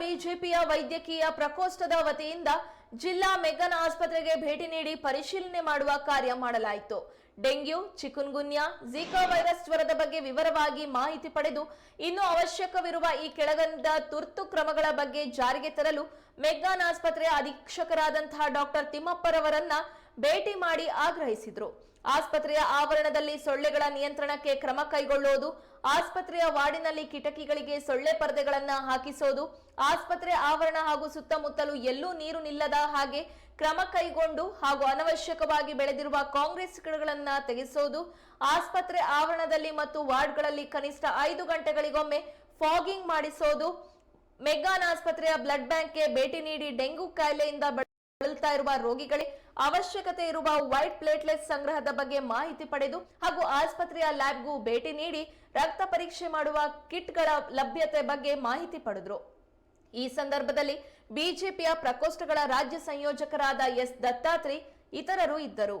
ಬಿಜೆಪಿಯ ವೈದ್ಯಕೀಯ ಪ್ರಕೋಷ್ಠದ ವತಿಯಿಂದ ಜಿಲ್ಲಾ ಮೆಗನ್ ಆಸ್ಪತ್ರೆಗೆ ಭೇಟಿ ನೀಡಿ ಪರಿಶೀಲನೆ ಮಾಡುವ ಕಾರ್ಯ ಮಾಡಲಾಯಿತು. ಡೆಂಗ್ಯೂ, ಚಿಕುನ್ಗುನ್ಯಾ, ಝಿಕಾ ವೈರಸ್ ಜ್ವರದ ಬಗ್ಗೆ ವಿವರವಾಗಿ ಮಾಹಿತಿ ಪಡೆದು ಇನ್ನು ಅವಶ್ಯಕವಿರುವ ಈ ಕೆಳಗಂದ ತುರ್ತು ಕ್ರಮಗಳ ಬಗ್ಗೆ ಜಾರಿಗೆ ತರಲು ಮೆಗ್ಗಾನ್ ಆಸ್ಪತ್ರೆಯ ಅಧೀಕ್ಷಕರಾದಂತಹ ಡಾಕ್ಟರ್ ತಿಮ್ಮಪ್ಪರವರನ್ನ ಭೇಟಿ ಮಾಡಿ ಆಗ್ರಹಿಸಿದ್ರು. ಆಸ್ಪತ್ರೆಯ ಆವರಣದಲ್ಲಿ ಸೊಳ್ಳೆಗಳ ನಿಯಂತ್ರಣಕ್ಕೆ ಕ್ರಮ ಕೈಗೊಳ್ಳುವುದು, ಆಸ್ಪತ್ರೆಯ ವಾರ್ಡಿನಲ್ಲಿ ಕಿಟಕಿಗಳಿಗೆ ಸೊಳ್ಳೆ ಪರದೆಗಳನ್ನ ಹಾಕಿಸೋದು, ಆಸ್ಪತ್ರೆ ಆವರಣ ಹಾಗೂ ಸುತ್ತಮುತ್ತಲು ಎಲ್ಲೂ ನೀರು ನಿಲ್ಲದ ಹಾಗೆ ಕ್ರಮ ಕೈಗೊಂಡು ಹಾಗೂ ಅನವಶ್ಯಕವಾಗಿ ಬೆಳೆದಿರುವ ಕಾಂಗ್ರೆಸ್ ಗಿಡಗಳನ್ನ ತೆಗೆಸೋದು, ಆಸ್ಪತ್ರೆ ಆವರಣದಲ್ಲಿ ಮತ್ತು ವಾರ್ಡ್ಗಳಲ್ಲಿ ಕನಿಷ್ಠ ಐದು ಗಂಟೆಗಳಿಗೊಮ್ಮೆ ಫಾಗಿಂಗ್ ಮಾಡಿಸೋದು, ಮೆಗ್ಗಾನ್ ಆಸ್ಪತ್ರೆಯ ಬ್ಲಡ್ ಬ್ಯಾಂಕ್ಗೆ ಭೇಟಿ ನೀಡಿ ಡೆಂಗು ಕಾಯಿಲೆಯಿಂದ ಬಳಲ್ತಾ ಇರುವ ರೋಗಿಗಳೇ ಅವಶ್ಯಕತೆ ಇರುವ ವೈಟ್ ಪ್ಲೇಟ್ಲೆಟ್ ಸಂಗ್ರಹದ ಬಗ್ಗೆ ಮಾಹಿತಿ ಪಡೆದು ಹಾಗೂ ಆಸ್ಪತ್ರೆಯ ಲ್ಯಾಬ್ಗೂ ಭೇಟಿ ನೀಡಿ ರಕ್ತ ಪರೀಕ್ಷೆ ಮಾಡುವ ಕಿಟ್ಗಳ ಲಭ್ಯತೆ ಬಗ್ಗೆ ಮಾಹಿತಿ ಪಡೆದರು. ಈ ಸಂದರ್ಭದಲ್ಲಿ ಬಿಜೆಪಿಯ ಪ್ರಕೋಷ್ಠಗಳ ರಾಜ್ಯ ಸಂಯೋಜಕರಾದ ಎಸ್. ದತ್ತಾತ್ರಿ ಇತರರು ಇದ್ದರು.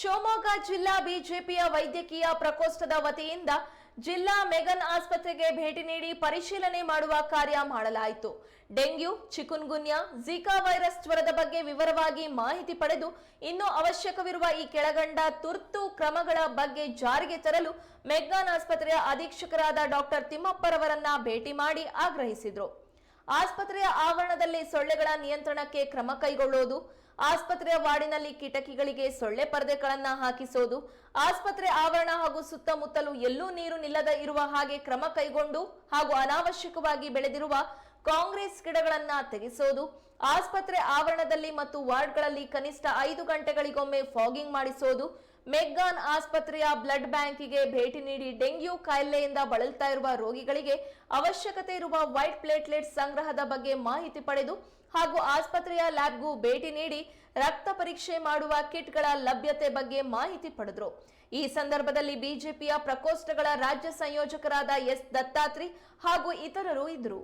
ಶಿವಮೊಗ್ಗ ಜಿಲ್ಲಾ ಬಿಜೆಪಿಯ ವೈದ್ಯಕೀಯ ಪ್ರಕೋಷ್ಠದ ವತಿಯಿಂದ ಜಿಲ್ಲಾ ಮೆಗನ್ ಆಸ್ಪತ್ರೆಗೆ ಭೇಟಿ ನೀಡಿ ಪರಿಶೀಲನೆ ಮಾಡುವ ಕಾರ್ಯ ಮಾಡಲಾಯಿತು. ಡೆಂಗ್ಯೂ, ಚಿಕುನ್ಗುನ್ಯಾ, ಝಿಕಾ ವೈರಸ್ ಜ್ವರದ ಬಗ್ಗೆ ವಿವರವಾಗಿ ಮಾಹಿತಿ ಪಡೆದು ಇನ್ನು ಅವಶ್ಯಕವಿರುವ ಈ ಕೆಳಗಂಡ ತುರ್ತು ಕ್ರಮಗಳ ಬಗ್ಗೆ ಜಾರಿಗೆ ತರಲು ಮೆಗ್ಗಾನ್ ಆಸ್ಪತ್ರೆಯ ಅಧೀಕ್ಷಕರಾದ ಡಾಕ್ಟರ್ ತಿಮ್ಮಪ್ಪರವರನ್ನ ಭೇಟಿ ಮಾಡಿ ಆಗ್ರಹಿಸಿದ್ರು. ಆಸ್ಪತ್ರೆಯ ಆವರಣದಲ್ಲಿ ಸೊಳ್ಳೆಗಳ ನಿಯಂತ್ರಣಕ್ಕೆ ಕ್ರಮ ಕೈಗೊಳ್ಳುವುದು, ಆಸ್ಪತ್ರೆಯ ವಾರ್ಡಿನಲ್ಲಿ ಕಿಟಕಿಗಳಿಗೆ ಸೊಳ್ಳೆ ಪರದೆಗಳನ್ನ ಹಾಕಿಸೋದು, ಆಸ್ಪತ್ರೆ ಆವರಣ ಹಾಗೂ ಸುತ್ತಮುತ್ತಲು ಎಲ್ಲೂ ನೀರು ನಿಲ್ಲದ ಇರುವ ಹಾಗೆ ಕ್ರಮ ಕೈಗೊಂಡು ಹಾಗೂ ಅನಾವಶ್ಯಕವಾಗಿ ಬೆಳೆದಿರುವ ಕಾಂಗ್ರೆಸ್ ಗಿಡಗಳನ್ನ ತೆಗೆಸೋದು, ಆಸ್ಪತ್ರೆ ಆವರಣದಲ್ಲಿ ಮತ್ತು ವಾರ್ಡ್ಗಳಲ್ಲಿ ಕನಿಷ್ಠ ಐದು ಗಂಟೆಗಳಿಗೊಮ್ಮೆ ಫಾಗಿಂಗ್ ಮಾಡಿಸೋದು ಮೆಗ್ಗಾನ್ ಆಸ್ಪತ್ರೆಯ ಬ್ಲಡ್ ಬ್ಯಾಂಕಿಗೆ ಭೇಟಿ ನೀಡಿ ಡೆಂಗ್ಯೂ ಕಾಯಿಲೆಯಿಂದ ಬಳಲ್ತಾ ಇರುವ ರೋಗಿಗಳಿಗೆ ಅವಶ್ಯಕತೆ ಇರುವ ವೈಟ್ ಪ್ಲೇಟ್ಲೆಟ್ ಸಂಗ್ರಹದ ಬಗ್ಗೆ ಮಾಹಿತಿ ಪಡೆದು ಹಾಗೂ ಆಸ್ಪತ್ರೆಯ ಲ್ಯಾಬ್ಗೂ ಭೇಟಿ ನೀಡಿ ರಕ್ತ ಪರೀಕ್ಷೆ ಮಾಡುವ ಕಿಟ್ಗಳ ಲಭ್ಯತೆ ಬಗ್ಗೆ ಮಾಹಿತಿ ಪಡೆದ್ರು. ಈ ಸಂದರ್ಭದಲ್ಲಿ ಬಿಜೆಪಿಯ ಪ್ರಕೋಷ್ಠಗಳ ರಾಜ್ಯ ಸಂಯೋಜಕರಾದ ಎಸ್ ದತ್ತಾತ್ರಿ ಹಾಗೂ ಇತರರು ಇದ್ರು